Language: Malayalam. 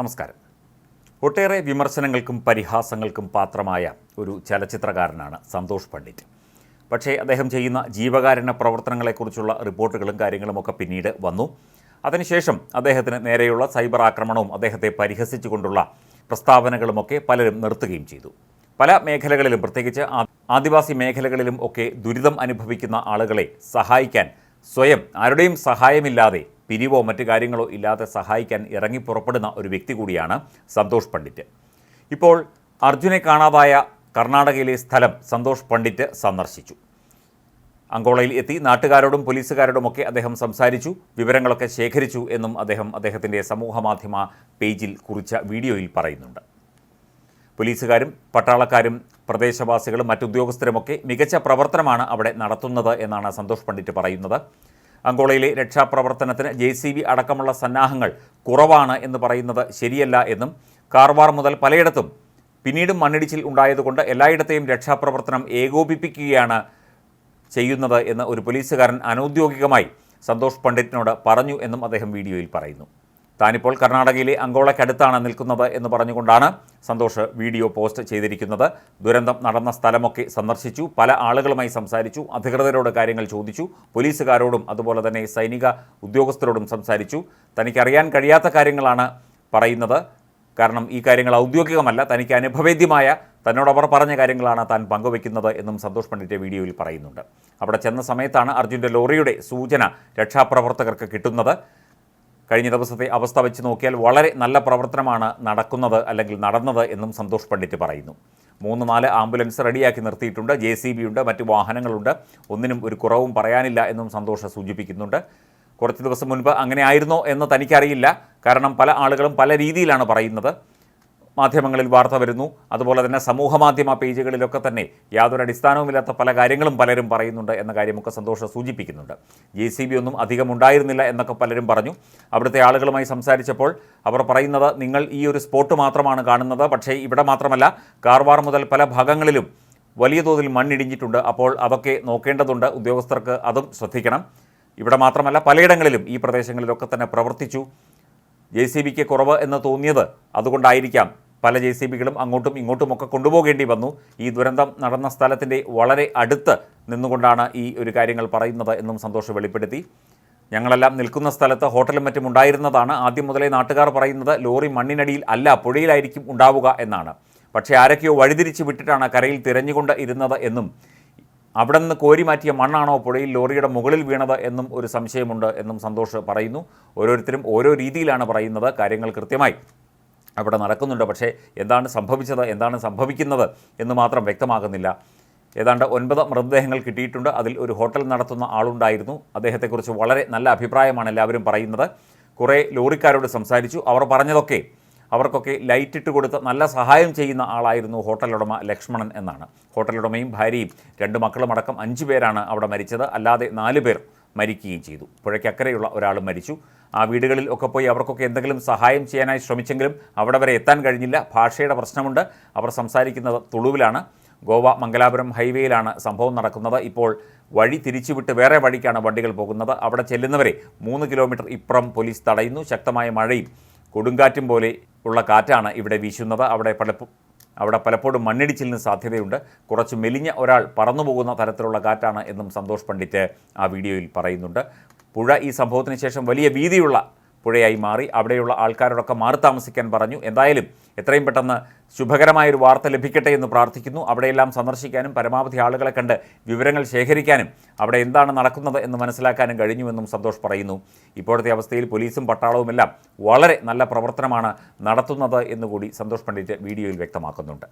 നമസ്കാരം. ഒട്ടേറെ വിമർശനങ്ങൾക്കും പരിഹാസങ്ങൾക്കും പാത്രമായ ഒരു ചലച്ചിത്രകാരനാണ് സന്തോഷ് പണ്ഡിറ്റ്. പക്ഷേ അദ്ദേഹം ചെയ്യുന്ന ജീവകാരുണ്യ പ്രവർത്തനങ്ങളെക്കുറിച്ചുള്ള റിപ്പോർട്ടുകളും കാര്യങ്ങളുമൊക്കെ പിന്നീട് വന്നു. അതിനുശേഷം അദ്ദേഹത്തിന് നേരെയുള്ള സൈബർ ആക്രമണവും അദ്ദേഹത്തെ പരിഹസിച്ചുകൊണ്ടുള്ള പ്രസ്താവനകളുമൊക്കെ പലരും നിർത്തുകയും ചെയ്തു. പല മേഖലകളിലും പ്രത്യേകിച്ച് ആദിവാസി മേഖലകളിലും ഒക്കെ ദുരിതം അനുഭവിക്കുന്ന ആളുകളെ സഹായിക്കാൻ സ്വയം ആരുടെയും സഹായമില്ലാതെ പിരിവോ മറ്റു കാര്യങ്ങളോ ഇല്ലാതെ സഹായിക്കാൻ ഇറങ്ങി പുറപ്പെടുന്ന ഒരു വ്യക്തി കൂടിയാണ് സന്തോഷ് പണ്ഡിറ്റ്. ഇപ്പോൾ അർജുനെ കാണാതായ കർണാടകയിലെ സ്ഥലം സന്തോഷ് പണ്ഡിറ്റ് സന്ദർശിച്ചു. അങ്കോളയിൽ എത്തി നാട്ടുകാരോടും പോലീസുകാരോടുമൊക്കെ അദ്ദേഹം സംസാരിച്ചു വിവരങ്ങളൊക്കെ ശേഖരിച്ചു എന്നും അദ്ദേഹം അദ്ദേഹത്തിന്റെ സമൂഹമാധ്യമ പേജിൽ കുറിച്ച വീഡിയോയിൽ പറയുന്നുണ്ട്. പോലീസുകാരും പട്ടാളക്കാരും പ്രദേശവാസികളും മറ്റുദ്യോഗസ്ഥരുമൊക്കെ മികച്ച പ്രവർത്തനമാണ് അവിടെ നടത്തുന്നത് എന്നാണ് സന്തോഷ് പണ്ഡിറ്റ് പറയുന്നത്. അങ്കോളയിലെ രക്ഷാപ്രവർത്തനത്തിന് ജെ സി ബി അടക്കമുള്ള സന്നാഹങ്ങൾ കുറവാണ് എന്ന് പറയുന്നത് ശരിയല്ല എന്നും കാർവാർ മുതൽ പലയിടത്തും പിന്നീടും മണ്ണിടിച്ചിൽ ഉണ്ടായതുകൊണ്ട് എല്ലായിടത്തെയും രക്ഷാപ്രവർത്തനം ഏകോപിപ്പിക്കുകയാണ് ചെയ്യുന്നത് എന്ന് ഒരു പോലീസുകാരൻ അനൗദ്യോഗികമായി സന്തോഷ് പണ്ഡിറ്റിനോട് പറഞ്ഞു എന്നും അദ്ദേഹം വീഡിയോയിൽ പറയുന്നു. താനിപ്പോൾ കർണാടകയിലെ അങ്കോളയ്ക്കടുത്താണ് നിൽക്കുന്നത് എന്ന് പറഞ്ഞുകൊണ്ടാണ് സന്തോഷ് വീഡിയോ പോസ്റ്റ് ചെയ്തിരിക്കുന്നത്. ദുരന്തം നടന്ന സ്ഥലമൊക്കെ സന്ദർശിച്ചു പല ആളുകളുമായി സംസാരിച്ചു അധികൃതരോട് കാര്യങ്ങൾ ചോദിച്ചു പോലീസുകാരോടും അതുപോലെ തന്നെ സൈനിക ഉദ്യോഗസ്ഥരോടും സംസാരിച്ചു. തനിക്കറിയാൻ കഴിയാത്ത കാര്യങ്ങളാണ് പറയുന്നത്. കാരണം ഈ കാര്യങ്ങൾ ഔദ്യോഗികമല്ല തനിക്ക് അനുഭവേദ്യമായ തന്നോടവർ പറഞ്ഞ കാര്യങ്ങളാണ് താൻ പങ്കുവെക്കുന്നത് എന്നും സന്തോഷ് പണ്ഡിറ്റ് വീഡിയോയിൽ പറയുന്നുണ്ട്. അവിടെ ചെന്ന സമയത്താണ് അർജുന്റെ ലോറിയുടെ സൂചന രക്ഷാപ്രവർത്തകർക്ക് കിട്ടുന്നത്. കഴിഞ്ഞ ദിവസത്തെ അവസ്ഥ വെച്ച് നോക്കിയാൽ വളരെ നല്ല പ്രവർത്തനമാണ് നടക്കുന്നത് അല്ലെങ്കിൽ നടന്നത് എന്നും സന്തോഷ് പണ്ഡിറ്റ് പറയുന്നു. മൂന്ന് നാല് ആംബുലൻസ് റെഡിയാക്കി നിർത്തിയിട്ടുണ്ട്. ജെ സി ബി ഉണ്ട് മറ്റ് വാഹനങ്ങളുണ്ട്. ഒന്നിനും ഒരു കുറവും പറയാനില്ല എന്നും സന്തോഷ് സൂചിപ്പിക്കുന്നുണ്ട്. കുറച്ച് ദിവസം മുൻപ് അങ്ങനെ ആയിരുന്നോ എന്ന് തനിക്കറിയില്ല. കാരണം പല ആളുകളും പല രീതിയിലാണ് പറയുന്നത്. മാധ്യമങ്ങളിൽ വാർത്ത വരുന്നു. അതുപോലെ തന്നെ സമൂഹ മാധ്യമ പേജുകളിലൊക്കെ തന്നെ യാതൊരു അടിസ്ഥാനവുമില്ലാത്ത പല കാര്യങ്ങളും പലരും പറയുന്നുണ്ട് എന്ന കാര്യമൊക്കെ സന്തോഷം സൂചിപ്പിക്കുന്നുണ്ട്. ജെ സി ബി ഒന്നും അധികം ഉണ്ടായിരുന്നില്ല എന്നൊക്കെ പലരും പറഞ്ഞു. അവിടുത്തെ ആളുകളുമായി സംസാരിച്ചപ്പോൾ അവർ പറയുന്നത് നിങ്ങൾ ഈ ഒരു സ്പോട്ട് മാത്രമാണ് കാണുന്നത്. പക്ഷേ ഇവിടെ മാത്രമല്ല കാർവാർ മുതൽ പല ഭാഗങ്ങളിലും വലിയ തോതിൽ മണ്ണിടിഞ്ഞിട്ടുണ്ട്. അപ്പോൾ അതൊക്കെ നോക്കേണ്ടതുണ്ട്. ഉദ്യോഗസ്ഥർക്ക് അതും ശ്രദ്ധിക്കണം. ഇവിടെ മാത്രമല്ല പലയിടങ്ങളിലും ഈ പ്രദേശങ്ങളിലൊക്കെ തന്നെ പ്രവർത്തിച്ചു. ജെ സി ബിക്ക് കുറവ് എന്ന് തോന്നിയത് അതുകൊണ്ടായിരിക്കാം. പല ജെ സി ബികളും അങ്ങോട്ടും ഇങ്ങോട്ടുമൊക്കെ കൊണ്ടുപോകേണ്ടി വന്നു. ഈ ദുരന്തം നടന്ന സ്ഥലത്തിന്റെ വളരെ അടുത്ത് നിന്നുകൊണ്ടാണ് ഈ ഒരു കാര്യങ്ങൾ പറയുന്നത് എന്നും സന്തോഷ് വെളിപ്പെടുത്തി. ഞങ്ങളെല്ലാം നിൽക്കുന്ന സ്ഥലത്ത് ഹോട്ടലും മറ്റും ഉണ്ടായിരുന്നതാണ്. ആദ്യം മുതലേ നാട്ടുകാർ പറയുന്നത് ലോറി മണ്ണിനടിയിൽ അല്ല പുഴയിലായിരിക്കും ഉണ്ടാവുക എന്നാണ്. പക്ഷേ ആരൊക്കെയോ വഴിതിരിച്ച് വിട്ടിട്ടാണ് കരയിൽ തിരഞ്ഞുകൊണ്ട് ഇരുന്നത് എന്നും അവിടെ നിന്ന് കോരി മാറ്റിയ മണ്ണാണോ പുഴയിൽ ലോറിയുടെ മുകളിൽ വീണത് എന്നും ഒരു സംശയമുണ്ട് എന്നും സന്തോഷ് പറയുന്നു. ഓരോരുത്തരും ഓരോ രീതിയിലാണ് പറയുന്നത്. കാര്യങ്ങൾ കൃത്യമായി അവിടെ നടക്കുന്നുണ്ട്. പക്ഷേ എന്താണ് സംഭവിച്ചത്? എന്താണ് സംഭവിക്കുന്നത് എന്ന് മാത്രം വ്യക്തമാകുന്നില്ല. ഏതാണ്ട് ഒൻപത് മൃതദേഹങ്ങൾ കിട്ടിയിട്ടുണ്ട്. അതിൽ ഒരു ഹോട്ടൽ നടത്തുന്ന ആളുണ്ടായിരുന്നു. അദ്ദേഹത്തെക്കുറിച്ച് വളരെ നല്ല അഭിപ്രായമാണ് എല്ലാവരും പറയുന്നത്. കുറേ ലോറിക്കാരോട് സംസാരിച്ചു. അവർ പറഞ്ഞതൊക്കെ അവർക്കൊക്കെ ലൈറ്റ് ഇട്ട് കൊടുത്ത് നല്ല സഹായം ചെയ്യുന്ന ആളായിരുന്നു ഹോട്ടലുടമ ലക്ഷ്മണൻ എന്നാണ്. ഹോട്ടലുടമയും ഭാര്യയും രണ്ട് മക്കളും അടക്കം അഞ്ച് പേരാണ് അവിടെ മരിച്ചത്. അല്ലാതെ നാല് പേർ മരിക്കുകയും ചെയ്തു. പുഴയ്ക്കക്കരെയുള്ള ഒരാൾ മരിച്ചു. ആ വീടുകളിൽ ഒക്കെ പോയി അവർക്കൊക്കെ എന്തെങ്കിലും സഹായം ചെയ്യാനായി ശ്രമിച്ചെങ്കിലും അവിടെ വരെ എത്താൻ കഴിഞ്ഞില്ല. ഭാഷയുടെ പ്രശ്നമുണ്ട്. അവർ സംസാരിക്കുന്നത് തുളുവിലാണ്. ഗോവ മംഗലാപുരം ഹൈവേയിലാണ് സംഭവം നടക്കുന്നത്. ഇപ്പോൾ വഴി തിരിച്ചുവിട്ട് വേറെ വഴിക്കാണ് വണ്ടികൾ പോകുന്നത്. അവിടെ ചെല്ലുന്നവരെ മൂന്ന് കിലോമീറ്റർ ഇപ്പുറം പോലീസ് തടയുന്നു. ശക്തമായ മഴയും കൊടുങ്കാറ്റും പോലെ ഉള്ള കാറ്റാണ് ഇവിടെ വീശുന്നത്. അവിടെ പലപ്പോ അവിടെ പലപ്പോഴും മണ്ണിടിച്ചിലിന് സാധ്യതയുണ്ട്. കുറച്ച് മെലിഞ്ഞ ഒരാൾ പറന്നു പോകുന്ന തരത്തിലുള്ള കാറ്റാണ് എന്നും സന്തോഷ് പണ്ഡിറ്റ് ആ വീഡിയോയിൽ പറയുന്നുണ്ട്. പുഴ ഈ സംഭവത്തിന് ശേഷം വലിയ വീതിയുള്ള പുഴയായി മാറി. അവിടെയുള്ള ആൾക്കാരോടൊക്കെ മാറി താമസിക്കാൻ പറഞ്ഞു. എന്തായാലും എത്രയും പെട്ടെന്ന് ശുഭകരമായൊരു വാർത്ത ലഭിക്കട്ടെ എന്ന് പ്രാർത്ഥിക്കുന്നു. അവിടെയെല്ലാം സന്ദർശിക്കാനും പരമാവധി ആളുകളെ കണ്ട് വിവരങ്ങൾ ശേഖരിക്കാനും അവിടെ എന്താണ് നടക്കുന്നത് എന്ന് മനസ്സിലാക്കാനും കഴിഞ്ഞുവെന്നും സന്തോഷ് പറയുന്നു. ഇപ്പോഴത്തെ അവസ്ഥയിൽ പോലീസും പട്ടാളവുമെല്ലാം വളരെ നല്ല പ്രവർത്തനമാണ് നടത്തുന്നത് എന്നുകൂടി സന്തോഷ് പണ്ഡിറ്റ് വീഡിയോയിൽ വ്യക്തമാക്കുന്നുണ്ട്.